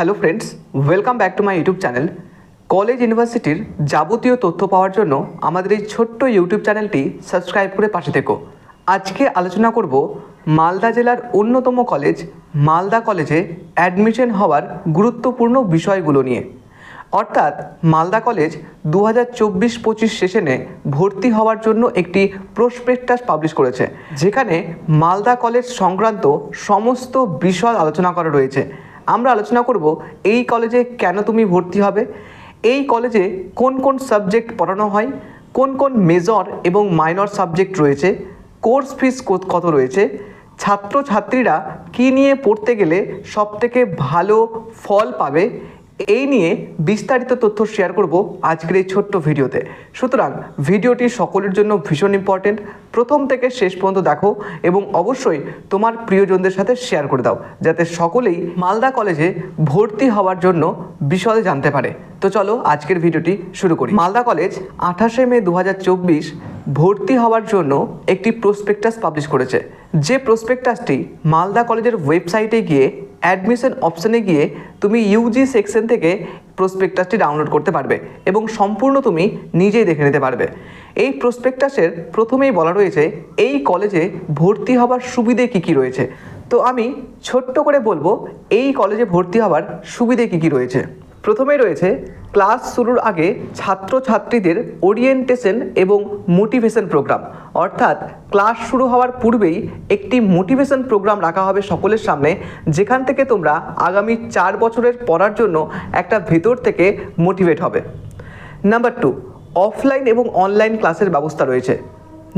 Hello friends welcome back to my YouTube channel college ইউনিভার্সিটির যাবতীয় তথ্য পাওয়ার জন্য আমাদের এই ছোট্ট ইউটিউব চ্যানেলটি সাবস্ক্রাইব করে পাশে থেকো। আজকে আলোচনা করব মালদা জেলার অন্যতম কলেজ মালদা কলেজে অ্যাডমিশন হওয়ার গুরুত্বপূর্ণ বিষয়গুলো নিয়ে। অর্থাৎ মালদা কলেজ দু হাজার চব্বিশ পঁচিশ সেশনে ভর্তি হওয়ার জন্য একটি প্রসপেক্টাস পাবলিশ করেছে। যেখানে মালদা কলেজ সংক্রান্ত সমস্ত বিষয় আলোচনা করা রয়েছে। আমরা আলোচনা করব এই কলেজে কেন তুমি ভর্তি হবে? এই কলেজে কোন কোন সাবজেক্ট পড়ানো হয়? কোন কোন মেজর এবং মাইনর সাবজেক্ট রয়েছে? কোর্স ফিস কত রয়েছে? ছাত্রছাত্রীরা কী নিয়ে পড়তে গেলে সবথেকে ভালো ফল পাবে? এই নিয়ে বিস্তারিত তথ্য শেয়ার করব আজকের এই ছোট্ট ভিডিওতে। সুতরাং ভিডিওটি সকলের জন্য ভীষণ ইম্পর্টেন্ট প্রথম থেকে শেষ পর্যন্ত দেখো এবং অবশ্যই তোমার প্রিয়জনদের সাথে শেয়ার করে দাও, যাতে সকলেই মালদা কলেজে ভর্তি হওয়ার জন্য বিশদে জানতে পারে। তো চলো আজকের ভিডিওটি শুরু করি। মালদা কলেজ আঠাশে মে দু হাজার চব্বিশ ভর্তি হওয়ার জন্য একটি প্রসপেক্টাস পাবলিশ করেছে। যে প্রসপেক্টাসটি মালদা কলেজের ওয়েবসাইটে গিয়ে অ্যাডমিশন অপশানে গিয়ে তুমি ইউজি সেকশন থেকে প্রসপেক্টাসটি ডাউনলোড করতে পারবে এবং সম্পূর্ণ তুমি নিজেই দেখে নিতে পারবে। এই প্রসপেক্টাসের প্রথমেই বলা রয়েছে, এই কলেজে ভর্তি হবার সুবিধে কী কী রয়েছে? তো আমি ছোট্ট করে বলব, এই কলেজে ভর্তি হওয়ার সুবিধে কী কী রয়েছে? প্রথমেই রয়েছে ক্লাস শুরুর আগে ছাত্রছাত্রীদের ওরিয়েন্টেশন এবং মোটিভেশন প্রোগ্রাম অর্থাৎ ক্লাস শুরু হওয়ার পূর্বেই একটি মোটিভেশন প্রোগ্রাম রাখা হবে সকলের সামনে, যেখান থেকে তোমরা আগামী চার বছরের পড়ার জন্য একটা ভেতর থেকে মোটিভেট হবে। নাম্বার টু অফলাইন এবং অনলাইন ক্লাসের ব্যবস্থা রয়েছে।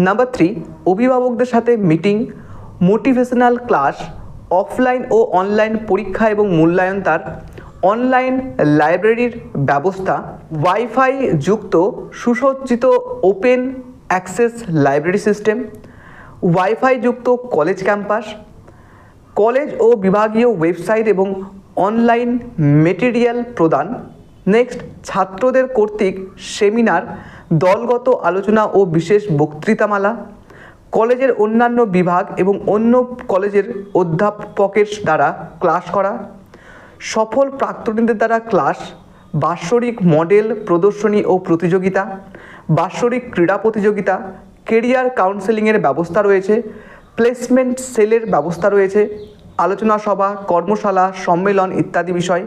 নাম্বার থ্রি অভিভাবকদের সাথে মিটিং মোটিভেশনাল ক্লাস অফলাইন ও অনলাইন পরীক্ষা এবং মূল্যায়ন তার অনলাইন লাইব্রেরির ব্যবস্থা ওয়াইফাই যুক্ত সুসজ্জিত open access library system wifi যুক্ত কলেজ ক্যাম্পাস কলেজ ও বিভাগীয় ওয়েবসাইট এবং অনলাইন মেটেরিয়াল প্রদান। নেক্সট ছাত্রদের কর্তৃক সেমিনার দলগত আলোচনা ও বিশেষ বক্তৃতামালা, কলেজের অন্যান্য বিভাগ এবং অন্য কলেজের অধ্যাপকের দ্বারা ক্লাস করা। সফল প্রাক্তনীদের দ্বারা ক্লাস বাৎসরিক মডেল প্রদর্শনী ও প্রতিযোগিতা, বাৎসরিক ক্রীড়া প্রতিযোগিতা কেরিয়ার কাউন্সেলিংয়ের ব্যবস্থা রয়েছে প্লেসমেন্ট সেলের ব্যবস্থা রয়েছে, আলোচনা সভা, কর্মশালা, সম্মেলন ইত্যাদি বিষয়,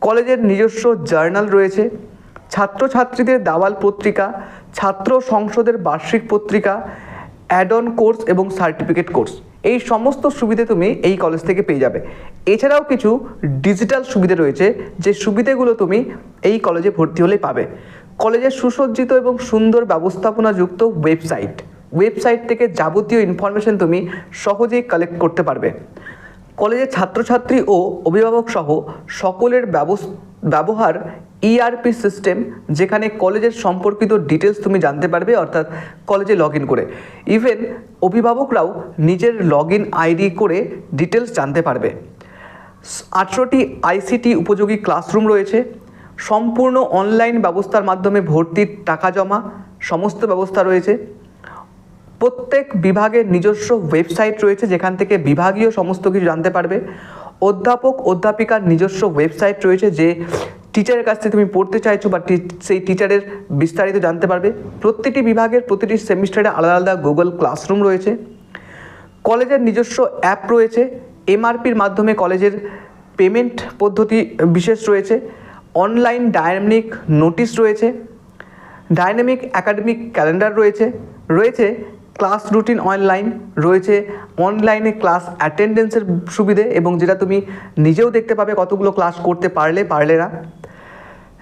কলেজের নিজস্ব জার্নাল রয়েছে, ছাত্রছাত্রীদের দাওয়াল পত্রিকা, ছাত্র সংসদের বার্ষিক পত্রিকা অ্যাড অন কোর্স এবং সার্টিফিকেট কোর্স এই সমস্ত সুবিধে তুমি এই কলেজ থেকে পেয়ে যাবে। এছাড়াও কিছু ডিজিটাল সুবিধে রয়েছে, যে সুবিধেগুলো তুমি এই কলেজে ভর্তি হলেই পাবে। কলেজের সুসজ্জিত এবং সুন্দর ব্যবস্থাপনাযুক্ত ওয়েবসাইট ওয়েবসাইট থেকে যাবতীয় ইনফরমেশন তুমি সহজেই কালেক্ট করতে পারবে। কলেজের ছাত্রছাত্রী ও অভিভাবক সহ সকলের ব্যবহার ইআরপি সিস্টেম যেখানে কলেজের সম্পর্কিত ডিটেলস তুমি জানতে পারবে, অর্থাৎ কলেজে লগ করে। ইভেন অভিভাবকরাও নিজের লগ আইডি করে ডিটেলস জানতে পারবে। আঠেরোটি আইসিটি উপযোগী ক্লাসরুম রয়েছে। সম্পূর্ণ অনলাইন ব্যবস্থার মাধ্যমে ভর্তির টাকা জমা, সমস্ত ব্যবস্থা রয়েছে। প্রত্যেক বিভাগের নিজস্ব ওয়েবসাইট রয়েছে, যেখান থেকে বিভাগীয় সমস্ত কিছু জানতে পারবে। অধ্যাপক, অধ্যাপিকার নিজস্ব ওয়েবসাইট রয়েছে, যে টিচারের কাছ থেকে তুমি পড়তে চাইছো বা সেই টিচারের বিস্তারিত জানতে পারবে, প্রতিটি বিভাগের প্রতিটি সেমিস্টারে আলাদা আলাদা গুগল ক্লাসরুম রয়েছে, কলেজের নিজস্ব অ্যাপ রয়েছে এমআরপির মাধ্যমে কলেজের পেমেন্ট পদ্ধতি বিশেষ রয়েছে অনলাইন ডায়নামিক নোটিশ রয়েছে ডাইনামিক একাডেমিক ক্যালেন্ডার রয়েছে রয়েছে ক্লাস রুটিন অনলাইন রয়েছে অনলাইনে ক্লাস অ্যাটেন্ডেন্সের সুবিধে এবং যেটা তুমি নিজেও দেখতে পাবে কতগুলো ক্লাস করতে পারলে পারলে না।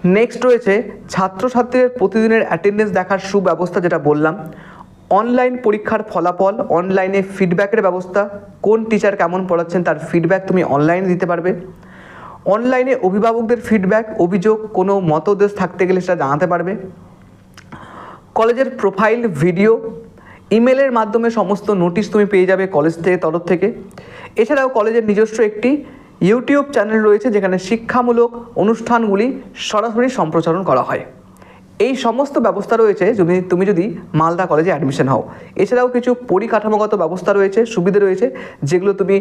নেক্সট রয়েছে ছাত্রছাত্রীদের প্রতিদিনের অ্যাটেন্ডেন্স দেখার সুব্যবস্থা যেটা বললাম। অনলাইন পরীক্ষার ফলাফল অনলাইনে ফিডব্যাকের ব্যবস্থা, কোন টিচার কেমন পড়াচ্ছেন তার ফিডব্যাক তুমি অনলাইনে দিতে পারবে। অনলাইনে অভিভাবকদের ফিডব্যাক অভিযোগ, কোনো মতদেশ থাকতে গেলে সেটা জানাতে পারবে। কলেজের প্রোফাইল ভিডিও ইমেলের মাধ্যমে সমস্ত নোটিশ তুমি পেয়ে যাবে কলেজ থেকে, তরফ থেকে। এছাড়াও কলেজের নিজস্ব একটি ইউটিউব চ্যানেল রয়েছে যেখানে শিক্ষামূলক অনুষ্ঠানগুলি সরাসরি সম্প্রচারণ করা হয়। এই সমস্ত ব্যবস্থা রয়েছে যদি তুমি যদি মালদা কলেজে অ্যাডমিশন হও। এছাড়াও কিছু পরিকাঠামোগত ব্যবস্থা রয়েছে, সুবিধে রয়েছে যেগুলো তুমি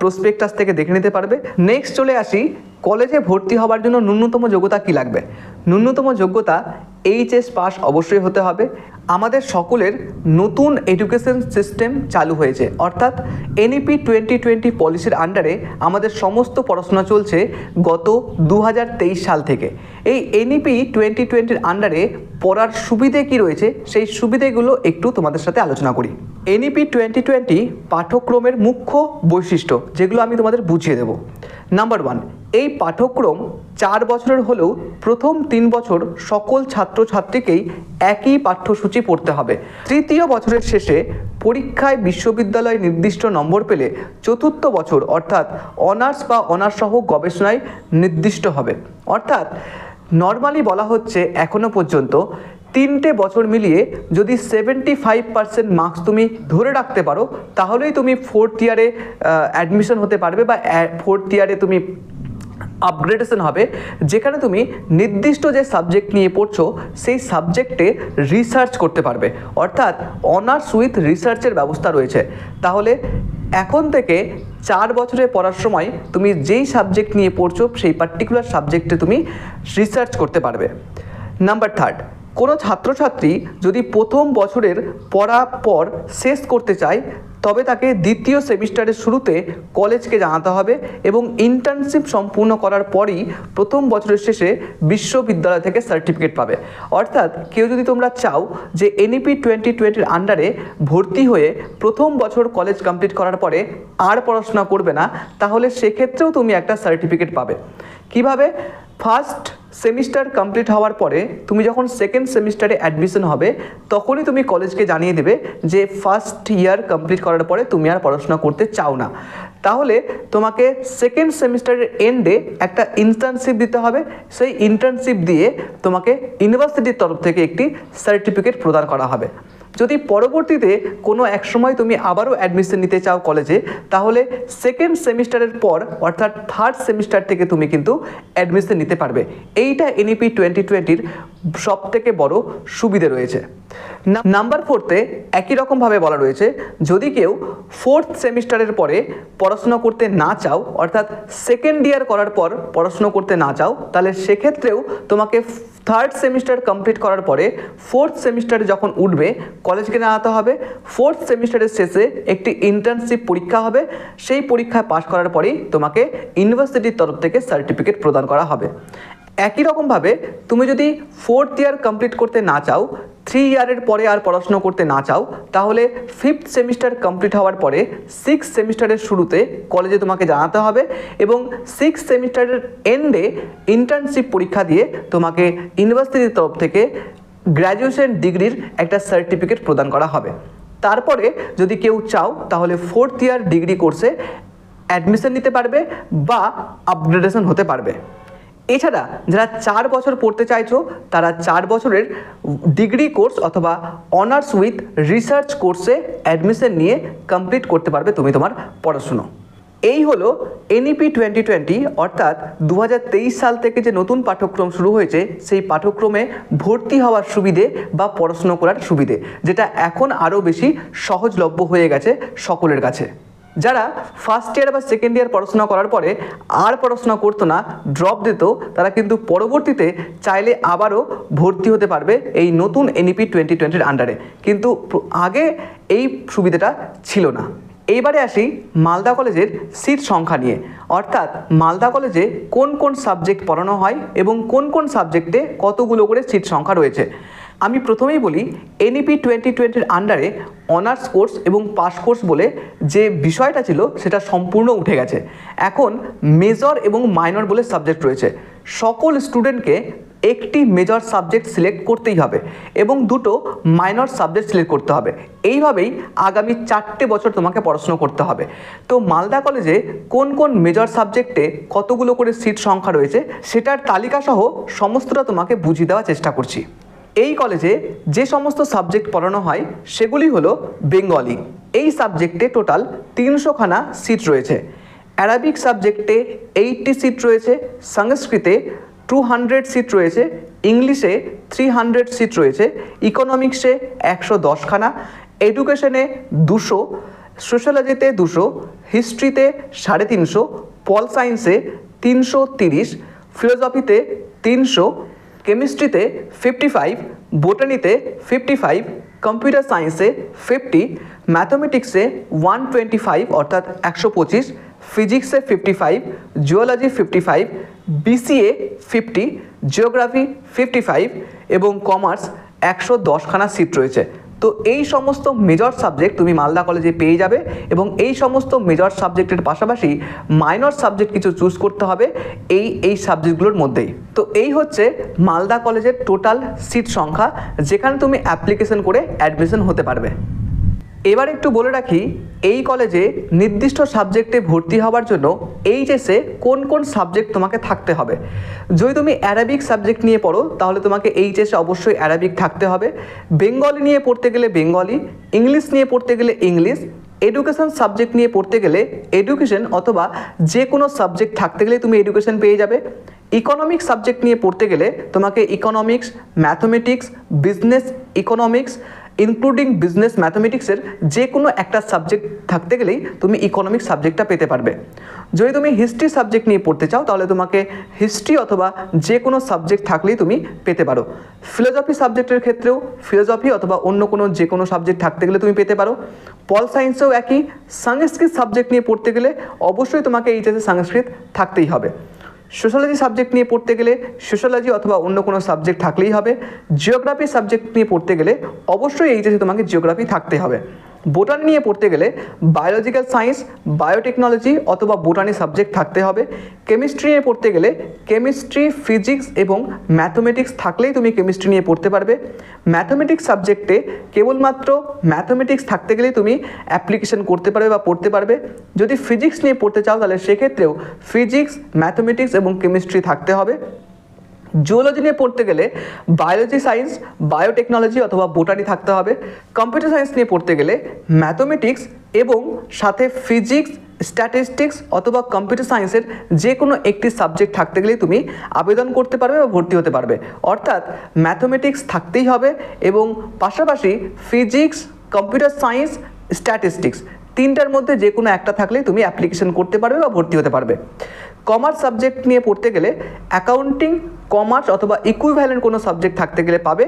প্রসপেক্টাস থেকে দেখে নিতে পারবে। নেক্সট চলে আসি কলেজে ভর্তি হওয়ার জন্য ন্যূনতম যোগ্যতা কী লাগবে? ন্যূনতম যোগ্যতা এইচএস পাস অবশ্যই হতে হবে। আমাদের সকলের নতুন এডুকেশন সিস্টেম চালু হয়েছে। অর্থাৎ এনইপি টোয়েন্টি টোয়েন্টি পলিসির আন্ডারে আমাদের সমস্ত পড়াশোনা চলছে গত দু হাজার তেইশ সাল থেকে। এই এনইপি টোয়েন্টি টোয়েন্টির আন্ডারে পড়ার সুবিধে কি রয়েছে, সেই সুবিধেগুলো একটু তোমাদের সাথে আলোচনা করি। এনইপি টোয়েন্টি টোয়েন্টি পাঠ্যক্রমের মুখ্য বৈশিষ্ট্য যেগুলো আমি তোমাদের বুঝিয়ে দেবো। নাম্বার ওয়ান এই পাঠ্যক্রম চার বছরের হলেও প্রথম তিন বছর সকল ছাত্রছাত্রীকেই একই পাঠ্যসূচি পড়তে হবে। তৃতীয় বছরের শেষে পরীক্ষায় বিশ্ববিদ্যালয় নির্দিষ্ট নম্বর পেলে চতুর্থ বছর অর্থাৎ অনার্স বা অনার্স সহ গবেষণায় নির্দিষ্ট হবে। অর্থাৎ নর্মালি বলা হচ্ছে এখনও পর্যন্ত তিনটে বছর মিলিয়ে যদি সেভেন্টি ফাইভ পার্সেন্ট মার্কস তুমি ধরে রাখতে পারো, তাহলেই তুমি ফোর্থ ইয়ারে অ্যাডমিশন হতে পারবে বা ফোর্থ ইয়ারে তুমি আপগ্রেডেশন হবে, যেখানে তুমি নির্দিষ্ট যে সাবজেক্ট নিয়ে পড়ছো, সেই সাবজেক্টে রিসার্চ করতে পারবে। অর্থাৎ অনার্স উইথ রিসার্চের ব্যবস্থা রয়েছে। তাহলে এখন থেকে চার বছরে পড়ার সময় তুমি যেই সাবজেক্ট নিয়ে পড়ছো, সেই পার্টিকুলার সাবজেক্টে তুমি রিসার্চ করতে পারবে। নাম্বার থার্ড কোনো ছাত্রছাত্রী যদি প্রথম বছরের পড়া পর শেষ করতে চায় তবে তাকে দ্বিতীয় সেমিস্টারের শুরুতে কলেজকে জানাতে হবে এবং ইন্টার্নশিপ সম্পূর্ণ করার পরই প্রথম বছরের শেষে বিশ্ববিদ্যালয় থেকে সার্টিফিকেট পাবে। অর্থাৎ কেউ যদি তোমরা চাও যে এনইপি টোয়েন্টি টোয়েন্টির আন্ডারে ভর্তি হয়ে প্রথম বছর কলেজ কমপ্লিট করার পরে আর পড়াশোনা করবে না, তাহলে সেক্ষেত্রেও তুমি একটা সার্টিফিকেট পাবে। কীভাবে? ফার্স্ট সেমিস্টার কমপ্লিট হওয়ার পরে তুমি যখন সেকেন্ড সেমিস্টারে অ্যাডমিশন হবে, তখনই তুমি কলেজকে জানিয়ে দেবে যে ফার্স্ট ইয়ার কমপ্লিট করার পরে তুমি আর পড়াশোনা করতে চাও না। তাহলে তোমাকে সেকেন্ড সেমিস্টারের এন্ডে একটা ইন্টার্নশিপ দিতে হবে। সেই ইন্টার্নশিপ দিয়ে তোমাকে ইউনিভার্সিটির তরফ থেকে একটি সার্টিফিকেট প্রদান করা হবে। যদি পরবর্তীতে কোনো এক সময় তুমি আবারও অ্যাডমিশন নিতে চাও কলেজে তাহলে সেকেন্ড সেমিস্টারের পর, অর্থাৎ থার্ড সেমিস্টার থেকে তুমি কিন্তু অ্যাডমিশন নিতে পারবে। এইটা এনইপি টোয়েন্টি টোয়েন্টির সব থেকে বড় সুবিধে রয়েছে। নাম্বার ফোরতে একই রকমভাবে বলা রয়েছে, যদি কেউ ফোর্থ সেমিস্টারের পরে পড়াশোনা করতে না চাও, অর্থাৎ সেকেন্ড ইয়ার করার পর পড়াশোনা করতে না চাও, তাহলে সেক্ষেত্রেও তোমাকে থার্ড সেমিস্টার কমপ্লিট করার পরে ফোর্থ সেমিস্টারে যখন উঠবে কলেজকে জানাতে হবে। ফোর্থ সেমিস্টারের শেষে একটি ইন্টার্নশিপ পরীক্ষা হবে। সেই পরীক্ষায় পাশ করার পরেই তোমাকে ইউনিভার্সিটির তরফ থেকে সার্টিফিকেট প্রদান করা হবে। একই রকমভাবে তুমি যদি ফোর্থ ইয়ার কমপ্লিট করতে না চাও থ্রি ইয়ারের পরে আর পড়াশুনো করতে না চাও, তাহলে ফিফথ সেমিস্টার কমপ্লিট হওয়ার পরে সিক্স সেমিস্টারের শুরুতে কলেজে তোমাকে জানাতে হবে এবং সিক্স সেমিস্টারের এন্ডে ইন্টার্নশিপ পরীক্ষা দিয়ে তোমাকে ইউনিভার্সিটির তরফ থেকে গ্র্যাজুয়েশন ডিগ্রির একটা সার্টিফিকেট প্রদান করা হবে। তারপরে যদি কেউ চাও, তাহলে ফোর্থ ইয়ার ডিগ্রি কোর্সে অ্যাডমিশন নিতে পারবে বা আপগ্রেডেশন হতে পারবে। এছাড়া যারা চার বছর পড়তে চাইছো, তারা চার বছরের ডিগ্রি কোর্স অথবা অনার্স উইথ রিসার্চ কোর্সে অ্যাডমিশন নিয়ে কমপ্লিট করতে পারবে তুমি তোমার পড়াশুনো। এই হলো এনইপি টোয়েন্টি টোয়েন্টি অর্থাৎ দু হাজার তেইশ সাল থেকে যে নতুন পাঠ্যক্রম শুরু হয়েছে, সেই পাঠ্যক্রমে ভর্তি হওয়ার সুবিধে বা পড়াশুনো করার সুবিধে, যেটা এখন আরও বেশি সহজলভ্য হয়ে গেছে সকলের কাছে। যারা ফার্স্ট ইয়ার বা সেকেন্ড ইয়ার পড়াশোনা করার পরে আর পড়াশোনা করতো না ড্রপ দিত, তারা কিন্তু পরবর্তীতে চাইলে আবারও ভর্তি হতে পারবে এই নতুন এনইপি টোয়েন্টি টোয়েন্টির আন্ডারে কিন্তু আগে এই সুবিধাটা ছিল না। এইবারে আসি মালদা কলেজের সিট সংখ্যা নিয়ে। অর্থাৎ মালদা কলেজে কোন কোন সাবজেক্ট পড়ানো হয় এবং কোন কোন সাবজেক্টে কতগুলো করে সিট সংখ্যা রয়েছে? আমি প্রথমেই বলি এনইপি টোয়েন্টি টোয়েন্টির আন্ডারে অনার্স কোর্স এবং পাস কোর্স বলে যে বিষয়টা ছিল, সেটা সম্পূর্ণ উঠে গেছে। এখন মেজর এবং মাইনর বলে সাবজেক্ট রয়েছে। সকল স্টুডেন্টকে একটি মেজর সাবজেক্ট সিলেক্ট করতেই হবে এবং দুটো মাইনর সাবজেক্ট সিলেক্ট করতে হবে। এইভাবেই আগামী চারটে বছর তোমাকে পড়াশোনা করতে হবে। তো মালদা কলেজে কোন কোন মেজর সাবজেক্টে কতগুলো করে সিট সংখ্যা রয়েছে, সেটার তালিকা সহ সমস্তটা তোমাকে বুঝিয়ে দেওয়ার চেষ্টা করছি। এই কলেজে যে সমস্ত সাবজেক্ট পড়ানো হয়, সেগুলি হলো বেঙ্গলি। এই সাবজেক্টে টোটাল তিনশোখানা সিট রয়েছে। অ্যারাবিক সাবজেক্টে এইটটি সিট রয়েছে, সংস্কৃতে টু হান্ড্রেড সিট রয়েছে, ইংলিশে থ্রি হান্ড্রেড সিট রয়েছে, ইকোনমিক্সে একশো দশখানা, এডুকেশনে দুশো, সোশ্যালজিতে দুশো, হিস্ট্রিতে সাড়ে তিনশো, পল সায়েন্সে তিনশো তিরিশ, ফিলোসফিতে তিনশো কেমিস্ট্রিতে ফিফটি ফাইভ বোটানিতে ফিফটি ফাইভ কম্পিউটার সায়েন্সে ফিফটি ম্যাথমেটিক্সে ওয়ান টোয়েন্টি ফাইভ অর্থাৎ একশো পঁচিশ ফিজিক্সে fifty five geology fifty five BCA fifty geography fifty five এবং কমার্স একশো দশখানা সিট রয়েছে। তো এই সমস্ত মেজর সাবজেক্ট তুমি মালদা কলেজে পেয়ে যাবে এবং এই সমস্ত মেজর সাবজেক্টের পাশাপাশি মাইনর সাবজেক্ট কিছু চুজ করতে হবে এই এই সাবজেক্টগুলোর মধ্যেই। তো এই হচ্ছে মালদা কলেজের টোটাল সিট সংখ্যা, যেখানে তুমি অ্যাপ্লিকেশন করে অ্যাডমিশন হতে পারবে। এবার একটু বলে রাখি, এই কলেজে নির্দিষ্ট সাবজেক্টে ভর্তি হওয়ার জন্য এইচএসে কোন কোন সাবজেক্ট তোমাকে থাকতে হবে। যদি তুমি অ্যারাবিক সাবজেক্ট নিয়ে পড়ো, তাহলে তোমাকে এইচএসে অবশ্যই অ্যারাবিক থাকতে হবে। বেঙ্গলি নিয়ে পড়তে গেলে বেঙ্গলি ইংলিশ নিয়ে পড়তে গেলে ইংলিশ এডুকেশন সাবজেক্ট নিয়ে পড়তে গেলে এডুকেশন অথবা যে কোনো সাবজেক্ট থাকতে গেলে তুমি এডুকেশন পেয়ে যাবে। ইকোনমিক্স সাবজেক্ট নিয়ে পড়তে গেলে তোমাকে economics mathematics business economics including business ম্যাথমেটিক্সের যে কোনো একটা সাবজেক্ট থাকতে গেলেই তুমি ইকোনমিক্স সাবজেক্টটা পেতে পারবে। যদি তুমি হিস্ট্রি সাবজেক্ট নিয়ে পড়তে চাও, তাহলে তোমাকে হিস্ট্রি অথবা যে কোনো সাবজেক্ট থাকলেই তুমি পেতে পারো। ফিলোসফি সাবজেক্টের ক্ষেত্রেও ফিলোসফি অথবা অন্য কোনো যে কোনো সাবজেক্ট থাকতে গেলে তুমি পেতে পারো। পল সায়েন্সেও একই। সংস্কৃত সাবজেক্ট নিয়ে পড়তে গেলে অবশ্যই তোমাকে এইচএসে সংস্কৃত থাকতেই হবে। সোশ্যালজি সাবজেক্ট নিয়ে পড়তে গেলে সোশ্যালজি অথবা অন্য কোনো সাবজেক্ট থাকলেই হবে। জিওগ্রাফি সাবজেক্ট নিয়ে পড়তে গেলে অবশ্যই এইচএসে তোমাকে জিওগ্রাফি থাকতে হবে। বোটানি নিয়ে পড়তে গেলে বায়োলজিক্যাল সায়েন্স বায়োটেকনোলজি অথবা বোটানি সাবজেক্ট থাকতে হবে। কেমিস্ট্রি নিয়ে পড়তে গেলে কেমিস্ট্রি ফিজিক্স এবং ম্যাথমেটিক্স থাকলেই তুমি কেমিস্ট্রি নিয়ে পড়তে পারবে। ম্যাথমেটিক্স সাবজেক্টে কেবলমাত্র ম্যাথমেটিক্স থাকতে গেলেই তুমি অ্যাপ্লিকেশন করতে পারবে বা পড়তে পারবে। যদি ফিজিক্স নিয়ে পড়তে চাও তাহলে সেক্ষেত্রেও ফিজিক্স ম্যাথমেটিক্স এবং কেমিস্ট্রি থাকতে হবে। জুওলজি নিয়ে পড়তে গেলে বায়োলজি সায়েন্স বায়োটেকনোলজি অথবা বোটানি থাকতে হবে। কম্পিউটার সায়েন্স নিয়ে পড়তে গেলে ম্যাথমেটিক্স এবং সাথে ফিজিক্স স্ট্যাটিস্টিক্স অথবা কম্পিউটার সায়েন্সের যে কোনো একটি সাবজেক্ট থাকতে গেলেই তুমি আবেদন করতে পারবে বা ভর্তি হতে পারবে। অর্থাৎ ম্যাথমেটিক্স থাকতেই হবে এবং পাশাপাশি ফিজিক্স কম্পিউটার সায়েন্স স্ট্যাটিস্টিক্স তিনটার মধ্যে যে কোনো একটা থাকলেই তুমি অ্যাপ্লিকেশন করতে পারবে বা ভর্তি হতে পারবে। কমার্স সাবজেক্ট নিয়ে পড়তে গেলে অ্যাকাউন্টিং কমার্স অথবা ইকুইভ্যালেন্ট কোনো সাবজেক্ট থাকতে গেলে পাবে।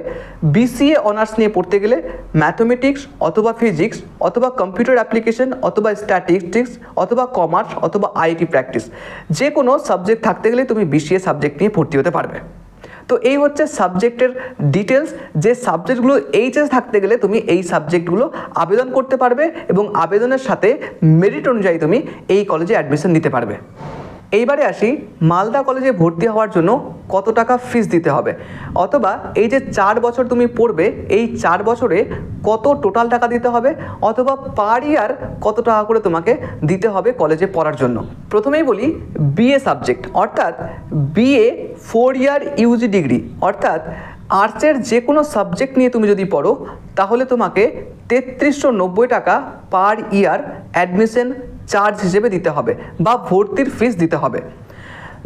বিসিএ অনার্স নিয়ে পড়তে গেলে ম্যাথমেটিক্স অথবা ফিজিক্স অথবা কম্পিউটার অ্যাপ্লিকেশন অথবা স্ট্যাটিস্টিক্স অথবা কমার্স অথবা আইটি প্র্যাকটিস যে কোনো সাবজেক্ট থাকতে গেলে তুমি বিসিএ সাবজেক্ট নিয়ে ভর্তি হতে পারবে। তো এই হচ্ছে সাবজেক্টের ডিটেলস যে সাবজেক্টগুলো এইচএস থাকতে গেলে তুমি এই সাবজেক্টগুলো আবেদন করতে পারবে এবং আবেদনের সাথে মেরিট অনুযায়ী তুমি এই কলেজে অ্যাডমিশন নিতে পারবে। এইবারে আসি, মালদা কলেজে ভর্তি হওয়ার জন্য কত টাকা ফিস দিতে হবে? অথবা এই যে চার বছর তুমি পড়বে, এই চার বছরে কত টোটাল টাকা দিতে হবে? অথবা পার ইয়ার কত টাকা করে তোমাকে দিতে হবে কলেজে পড়ার জন্য? প্রথমেই বলি বিএ সাবজেক্ট অর্থাৎ BA four year UG degree অর্থাৎ আর্টসের যে কোনো সাবজেক্ট নিয়ে তুমি যদি পড়ো, তাহলে তোমাকে তেত্রিশশো নব্বই টাকা পার ইয়ার অ্যাডমিশন চার্জ হিসেবে দিতে হবে বা ভর্তির ফিস দিতে হবে।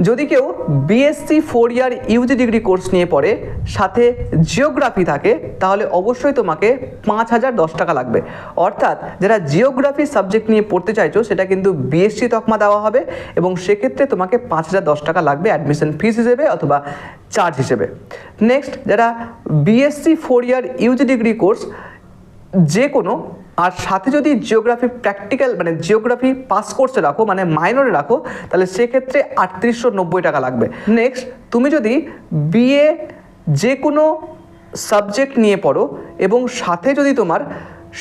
যদি কেউ BSc four year UG degree course নিয়ে পড়ে, সাথে জিওগ্রাফি থাকে, তাহলে অবশ্যই তোমাকে পাঁচ হাজার দশ টাকা লাগবে। অর্থাৎ যারা জিওগ্রাফি সাবজেক্ট নিয়ে পড়তে চাইছো, সেটা কিন্তু বিএসসি তকমা দেওয়া হবে এবং সেক্ষেত্রে তোমাকে পাঁচ হাজার দশ টাকা লাগবে অ্যাডমিশন ফিস হিসেবে অথবা চার্জ হিসেবে। নেক্সট যারা BSc four year UG degree course যে কোনো আর সাথে যদি জিওগ্রাফি প্র্যাকটিক্যাল মানে জিওগ্রাফি পাস কোর্সে রাখো মানে মাইনরে রাখো, তাহলে সেক্ষেত্রে আটত্রিশশো নব্বই টাকা লাগবে। নেক্সট তুমি যদি বিএ যে কোনো সাবজেক্ট নিয়ে পড়ো এবং সাথে যদি তোমার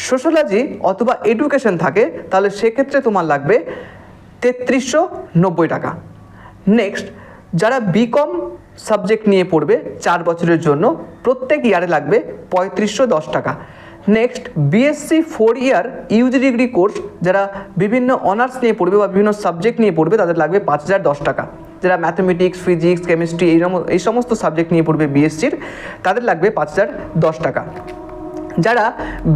সোশ্যালজি অথবা এডুকেশন থাকে, তাহলে সেক্ষেত্রে তোমার লাগবে তেত্রিশশো নব্বই টাকা। নেক্সট যারা বিকম সাবজেক্ট নিয়ে পড়বে চার বছরের জন্য, প্রত্যেক ইয়ারে লাগবে পঁয়ত্রিশশো দশ টাকা। Next BSc four year UG degree course যারা বিভিন্ন অনার্স নিয়ে পড়বে বা বিভিন্ন সাবজেক্ট নিয়ে পড়বে, তাদের লাগবে পাঁচ হাজার দশ টাকা। যারা ম্যাথমেটিক্স ফিজিক্স কেমিস্ট্রি এই এই সমস্ত সাবজেক্ট নিয়ে পড়বে বিএসসির তাদের লাগবে পাঁচ হাজার দশ টাকা। যারা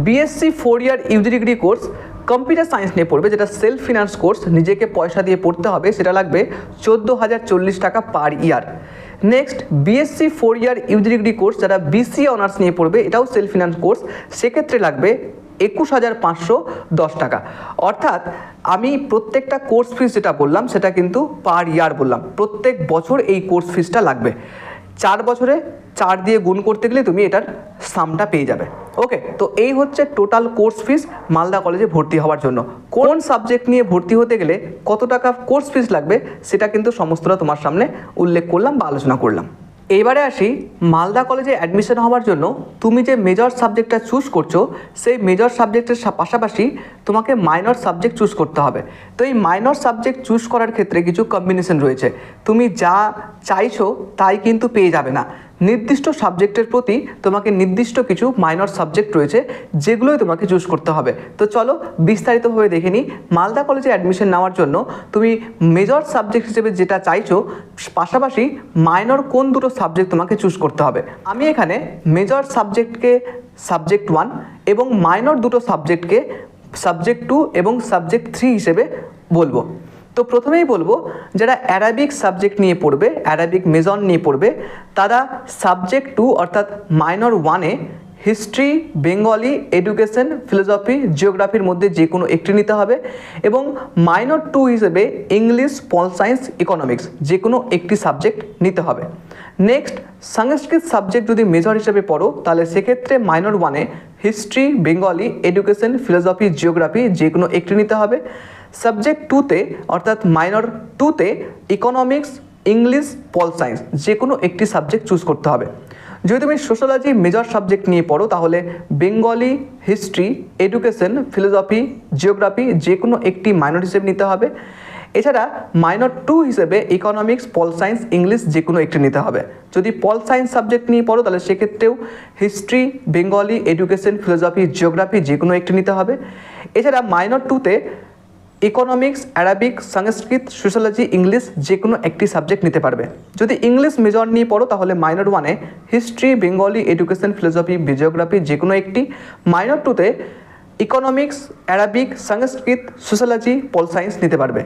BSc four year UG degree course computer science নিয়ে পড়বে, যেটা সেলফ ফিনান্স কোর্স নিজেকে পয়সা দিয়ে পড়তে হবে, সেটা লাগবে চোদ্দ হাজার চল্লিশ টাকা per year next BSc four year UG degree course যারা বিসি অনার্স নিয়ে পড়বে, এটাও সেলফ ফিনান্স কোর্স সেক্ষেত্রে লাগবে একুশ হাজার পাঁচশো দশ টাকা। অর্থাৎ আমি প্রত্যেকটা কোর্স ফিস যেটা বললাম, সেটা কিন্তু পার ইয়ার বললাম। প্রত্যেক বছর এই কোর্স ফিসটা লাগবে। চার বছরে চার দিয়ে গুণ করতে গেলে তুমি এটার সামটা পেয়ে যাবে। ওকে তো এই হচ্ছে টোটাল কোর্স ফিস মালদা কলেজে ভর্তি হওয়ার জন্য। কোন সাবজেক্ট নিয়ে ভর্তি হতে গেলে কত টাকা কোর্স ফিস লাগবে, সেটা কিন্তু সমস্তটা তোমার সামনে উল্লেখ করলাম বা আলোচনা করলাম। এবারে আসি মালদা কলেজে অ্যাডমিশন হওয়ার জন্য। তুমি যে মেজর সাবজেক্টটা চুজ করছ, সেই মেজর সাবজেক্টের পাশাপাশি তোমাকে মাইনর সাবজেক্ট চুজ করতে হবে। তো এই মাইনর সাবজেক্ট চুজ করার ক্ষেত্রে কিছু কম্বিনেশন রয়েছে। তুমি যা চাইছো তাই কিন্তু পেয়ে যাবে না। নির্দিষ্ট সাবজেক্টের প্রতি তোমাকে নির্দিষ্ট কিছু মাইনর সাবজেক্ট রয়েছে, যেগুলোই তোমাকে চুজ করতে হবে। তো চলো বিস্তারিতভাবে দেখে নিই। মালদা কলেজে অ্যাডমিশন নেওয়ার জন্য তুমি মেজর সাবজেক্ট হিসেবে যেটা চাইছো, পাশাপাশি মাইনর কোন দুটো সাবজেক্ট তোমাকে চুজ করতে হবে? আমি এখানে মেজর সাবজেক্টকে সাবজেক্ট ওয়ান এবং মাইনর দুটো সাবজেক্টকে সাবজেক্ট টু এবং সাবজেক্ট থ্রি হিসেবে বলব। তো প্রথমেই বলব, যারা অ্যারাবিক সাবজেক্ট নিয়ে পড়বে অ্যারাবিক মেজন নিয়ে পড়বে, তারা সাবজেক্ট টু অর্থাৎ মাইনর ওয়ানে হিস্ট্রি বেঙ্গলি এডুকেশন ফিলোসফি জিওগ্রাফির মধ্যে যে কোনো একটি নিতে হবে এবং মাইনর টু হিসেবে ইংলিশ পল সায়েন্স ইকোনমিক্স যে কোনো একটি সাবজেক্ট নিতে হবে। নেক্সট সংস্কৃত সাবজেক্ট যদি মেজর হিসেবে পড়ো, তাহলে সেক্ষেত্রে মাইনর ওয়ানে history Bengali education philosophy geography যে কোনো একটি নিতে হবে। সাবজেক্ট টুতে অর্থাৎ মাইনর টুতে ইকোনমিক্স ইংলিশ পল সায়েন্স যে কোনো একটি সাবজেক্ট চুজ করতে হবে। যদি তুমি সোশ্যালজি মেজর সাবজেক্ট নিয়ে পড়ো, তাহলে Bengali history education philosophy geography যে কোনো একটি মাইনর হিসেবে নিতে হবে। এছাড়া মাইনর টু হিসেবে ইকোনমিক্স পল সায়েন্স ইংলিশ যে কোনো একটি নিতে হবে। যদি পল সায়েন্স সাবজেক্ট নিয়ে পড়ো, তাহলে সেক্ষেত্রেও history Bengali education philosophy geography যে কোনো একটি নিতে হবে। এছাড়া মাইনর টুতে economics Arabic Sanskrit sociology English যে কোনো একটি সাবজেক্ট নিতে পারবে। যদি ইংলিশ মেজর নিয়ে পড়ো, তাহলে মাইনর ওয়ানে history Bengali education philosophy geography যে কোনো একটি। মাইনর টুতে economics Arabic Sanskrit sociology pol science নিতে পারবে।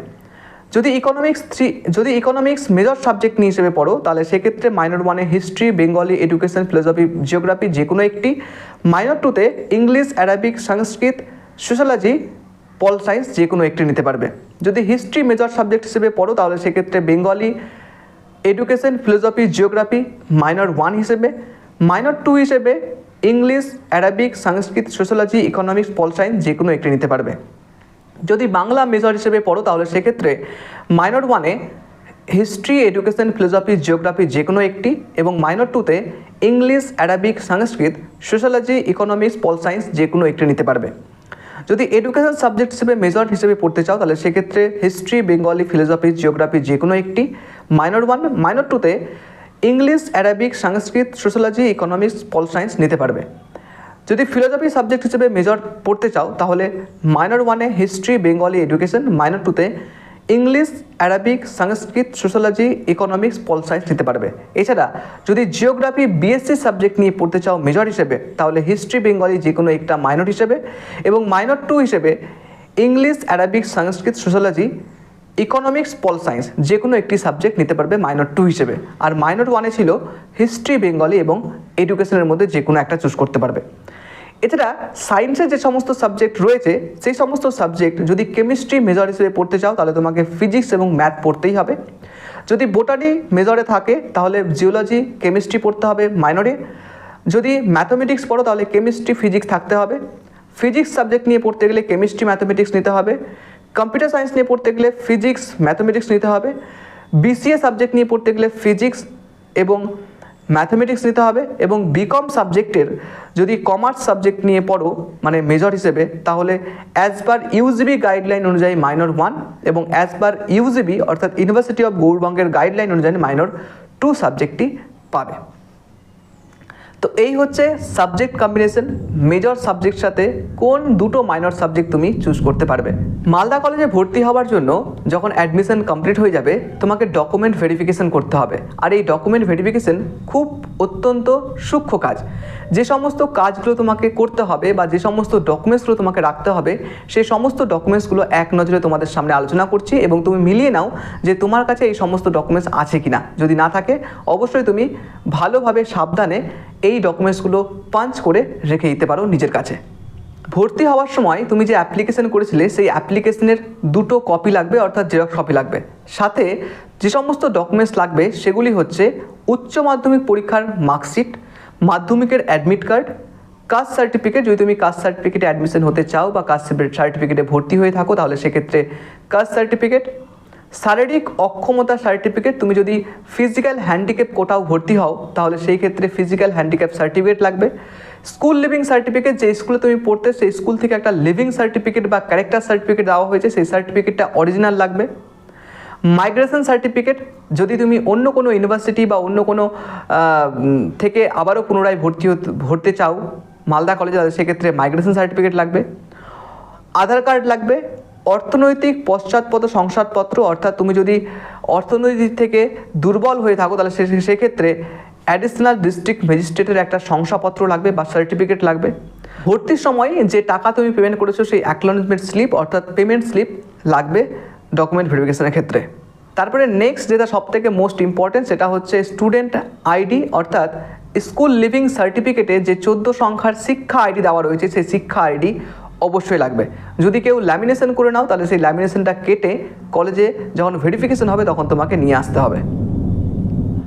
যদি ইকোনমিক্স থ্রি যদি ইকোনমিক্স মেজর সাবজেক্ট নিয়ে হিসেবে পড়ো, তাহলে সেক্ষেত্রে মাইনর ওয়ানে history Bengali education philosophy geography যে কোনো একটি। মাইনর টুতে English Arabic Sanskrit sociology pol science যে কোনো একটি নিতে পারবে। যদি হিস্ট্রি মেজর সাবজেক্ট হিসেবে পড়ো, তাহলে সেক্ষেত্রে Bengali, education, philosophy, geography, minor one হিসেবে। মাইনর টু হিসেবে English, Arabic, Sanskrit, sociology, economics, pol science যে কোনো একটি নিতে পারবে। যদি বাংলা মেজর হিসেবে পড়ো, তাহলে সেক্ষেত্রে মাইনর ওয়ানে হিস্ট্রি, এডুকেশন, ফিলোসফি, জিওগ্রাফি যে কোনো একটি এবং মাইনর টুতে English, Arabic, Sanskrit, sociology, economics, pol science যে কোনো একটি নিতে পারবে। যদি এডুকেশন সাবজেক্ট হিসেবে মেজর হিসেবে পড়তে চাও, তাহলে সেক্ষেত্রে হিস্ট্রি বেঙ্গলি ফিলোসফি জিওগ্রাফি যে কোনো একটি মাইনর ওয়ান মাইনর টুতে English Arabic Sanskrit sociology economics pol science নিতে পারবে। যদি ফিলোসফি সাবজেক্ট হিসেবে মেজর পড়তে চাও, তাহলে মাইনর ওয়ানে হিস্ট্রি বেঙ্গলি এডুকেশন মাইনর টুতে English, Arabic, Sanskrit, sociology economics pol science নিতে পারবে। এছাড়া যদি জিওগ্রাফি বিএসসি সাবজেক্ট নিয়ে পড়তে চাও মেজর হিসেবে, তাহলে হিস্ট্রি বেঙ্গলি যে কোনো একটা মাইনর হিসেবে এবং মাইনর টু হিসেবে English, Arabic, Sanskrit, sociology economics pol science যে কোনো একটি সাবজেক্ট নিতে পারবে মাইনর টু হিসেবে। আর মাইনর ওয়ানে ছিল হিস্ট্রি বেঙ্গলি এবং এডুকেশনের মধ্যে যে কোনো একটা চুজ করতে পারবে। এছাড়া সায়েন্সের যে সমস্ত সাবজেক্ট রয়েছে, সেই সমস্ত সাবজেক্ট যদি কেমিস্ট্রি মেজর হিসেবে পড়তে চাও, তাহলে তোমাকে ফিজিক্স এবং ম্যাথ পড়তেই হবে। যদি বোটানি মেজরে থাকে, তাহলে জিওলজি কেমিস্ট্রি পড়তে হবে মাইনরে যদি ম্যাথমেটিক্স পড়ো, তাহলে কেমিস্ট্রি ফিজিক্স থাকতে হবে। ফিজিক্স সাবজেক্ট নিয়ে পড়তে গেলে কেমিস্ট্রি ম্যাথমেটিক্স নিতে হবে। কম্পিউটার সায়েন্স নিয়ে পড়তে গেলে ফিজিক্স ম্যাথমেটিক্স নিতে হবে। বিসিএ সাবজেক্ট নিয়ে পড়তে গেলে ফিজিক্স এবং ম্যাথমেটিক্স নিতে হবে এবং বিকম সাবজেক্টের যদি কমার্স সাবজেক্ট নিয়ে পড়ো মানে মেজর হিসেবে, তাহলে অ্যাজ পার ইউজিবি গাইডলাইন অনুযায়ী মাইনর ওয়ান এবং অ্যাজ পার ইউজিবি অর্থাৎ ইউনিভার্সিটি অফ গৌরবঙ্গের গাইডলাইন অনুযায়ী মাইনর টু সাবজেক্টটি পাবে। তো এই হচ্ছে সাবজেক্ট কম্বিনেশন মেজর সাবজেক্ট সাথে কোন দুটো মাইনর সাবজেক্ট তুমি চুজ করতে পারবে। মালদা কলেজে ভর্তি হওয়ার জন্য যখন অ্যাডমিশন কমপ্লিট হয়ে যাবে, তোমাকে ডকুমেন্ট ভেরিফিকেশন করতে হবে। আর এই ডকুমেন্ট ভেরিফিকেশন খুব অত্যন্ত সূক্ষ্ম কাজ। যে সমস্ত কাজগুলো তোমাকে করতে হবে বা যে সমস্ত ডকুমেন্টসগুলো তোমাকে রাখতে হবে সেই সমস্ত ডকুমেন্টসগুলো এক নজরে তোমাদের সামনে আলোচনা করছি এবং তুমি মিলিয়ে নাও যে তোমার কাছে এই সমস্ত ডকুমেন্টস আছে কি না যদি না থাকে, অবশ্যই তুমি ভালোভাবে সাবধানে এই ডকুমেন্টসগুলো পাঞ্চ করে রেখে দিতে পারো নিজের কাছে। ভর্তি হওয়ার সময় তুমি যে অ্যাপ্লিকেশন করেছিলে, সেই অ্যাপ্লিকেশনের দুটো কপি লাগবে, অর্থাৎ জেরক্স কপি লাগবে। সাথে যে সমস্ত ডকুমেন্টস লাগবে, সেগুলি হচ্ছে উচ্চ মাধ্যমিক পরীক্ষার মার্কশিট মাধ্যমিকের অ্যাডমিট কার্ড কাস্ট সার্টিফিকেট যদি তুমি কাস্ট সার্টিফিকেটে অ্যাডমিশন হতে চাও বা কাস্ট সার্টিফিকেটে ভর্তি হয়ে থাকো, তাহলে সেক্ষেত্রে কাস্ট সার্টিফিকেট শারীরিক অক্ষমতা সার্টিফিকেট তুমি যদি ফিজিক্যাল হ্যান্ডিক্যাপ কোটাও ভর্তি হও, তাহলে সেই ক্ষেত্রে ফিজিক্যাল হ্যান্ডিক্যাপ সার্টিফিকেট লাগবে। স্কুল লিভিং সার্টিফিকেট যে স্কুলে তুমি পড়তে, সেই স্কুল থেকে একটা লিভিং সার্টিফিকেট বা ক্যারেক্টার সার্টিফিকেট দেওয়া হয়েছে, সেই সার্টিফিকেটটা অরিজিনাল লাগবে। মাইগ্রেশন সার্টিফিকেট যদি তুমি অন্য কোনো ইউনিভার্সিটি বা অন্য কোনো থেকে আবারও পুনরায় ভর্তি ভরতে চাও, মালদা কলেজে সেক্ষেত্রে মাইগ্রেশন সার্টিফিকেট লাগবে। আধার কার্ড লাগবে অর্থনৈতিক পশ্চাৎপদ শংসাপত্র অর্থাৎ তুমি যদি অর্থনৈতিক থেকে দুর্বল হয়ে থাকো, তাহলে সে- সেক্ষেত্রে অ্যাডিশনাল ডিস্ট্রিক্ট ম্যাজিস্ট্রেটের একটা শংসাপত্র লাগবে বা সার্টিফিকেট লাগবে। ভর্তির সময় যে টাকা তুমি পেমেন্ট করেছ, সেই অ্যাকনোলেজমেন্ট স্লিপ অর্থাৎ পেমেন্ট স্লিপ লাগবে ডকুমেন্ট ভেরিফিকেশনের ক্ষেত্রে। তারপরে নেক্সট যেটা সব থেকে মোস্ট ইম্পর্টেন্ট সেটা হচ্ছে স্টুডেন্ট আইডি অর্থাৎ স্কুল লিভিং সার্টিফিকেটে যে চোদ্দ সংখ্যার শিক্ষা আইডি দেওয়া রয়েছে, সেই শিক্ষা আইডি অবশ্যই লাগবে। যদি কেউ ল্যামিনেশন করে নাও, তাহলে সেই ল্যামিনেশনটা কেটে কলেজে যখন ভেরিফিকেশন হবে, তখন তোমাকে নিয়ে আসতে হবে।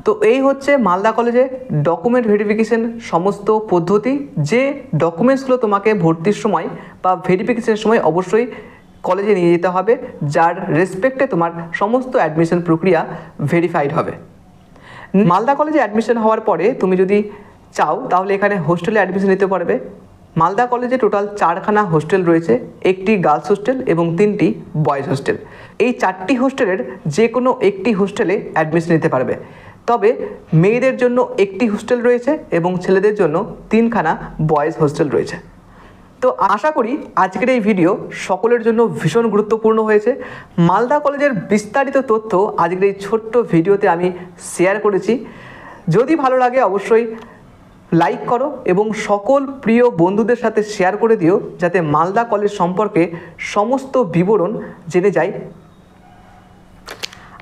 তো এই হচ্ছে মালদা কলেজে ডকুমেন্ট ভেরিফিকেশন সমস্ত পদ্ধতি। যে ডকুমেন্টসগুলো তোমাকে ভর্তির সময় বা ভেরিফিকেশনের সময় অবশ্যই কলেজে নিয়ে যেতে হবে, যার রেসপেক্টে তোমার সমস্ত অ্যাডমিশন প্রক্রিয়া ভেরিফাইড হবে। মালদা কলেজে অ্যাডমিশন হওয়ার পরে তুমি যদি চাও, তাহলে এখানে হোস্টেলে অ্যাডমিশন নিতে পারবে। মালদা কলেজে টোটাল চারখানা হোস্টেল রয়েছে, একটি গার্লস হোস্টেল এবং তিনটি বয়েজ হোস্টেল। এই চারটি হোস্টেলের যে কোনো একটি হোস্টেলে অ্যাডমিশন নিতে পারবে। তবে মেয়েদের জন্য একটি হোস্টেল রয়েছে এবং ছেলেদের জন্য তিনখানা বয়েজ হোস্টেল রয়েছে। তো আশা করি আজকের এই ভিডিও সকলের জন্য ভীষণ গুরুত্বপূর্ণ হয়েছে। মালদা কলেজের বিস্তারিত তথ্য আজকের এই ছোট্ট ভিডিওতে আমি শেয়ার করেছি। যদি ভালো লাগে অবশ্যই লাইক করো এবং সকল প্রিয় বন্ধুদের সাথে শেয়ার করে দিও যাতে মালদা কলেজ সম্পর্কে সমস্ত বিবরণ জেনে যায়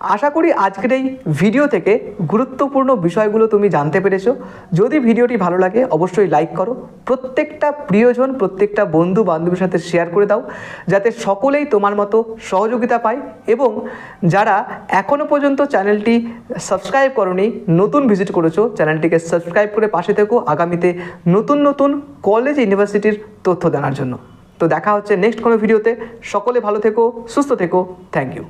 আশা করি আজকের এই ভিডিও থেকে গুরুত্বপূর্ণ বিষয়গুলো তুমি জানতে পেরেছ। যদি ভিডিওটি ভালো লাগে, অবশ্যই লাইক করো। প্রত্যেকটা প্রিয়জন, প্রত্যেকটা বন্ধু বান্ধবীর সাথে শেয়ার করে দাও, যাতে সকলেই তোমার মতো সহযোগিতা পায় এবং যারা এখনও পর্যন্ত চ্যানেলটি সাবস্ক্রাইব করনি, নতুন ভিজিট করেছ চ্যানেলটিকে সাবস্ক্রাইব করে পাশে থেকো আগামীতে নতুন নতুন কলেজ ইউনিভার্সিটির তথ্য জানার জন্য। তো দেখা হচ্ছে নেক্সট কোনো ভিডিওতে সকলে ভালো থেকো, সুস্থ থেকো। Thank you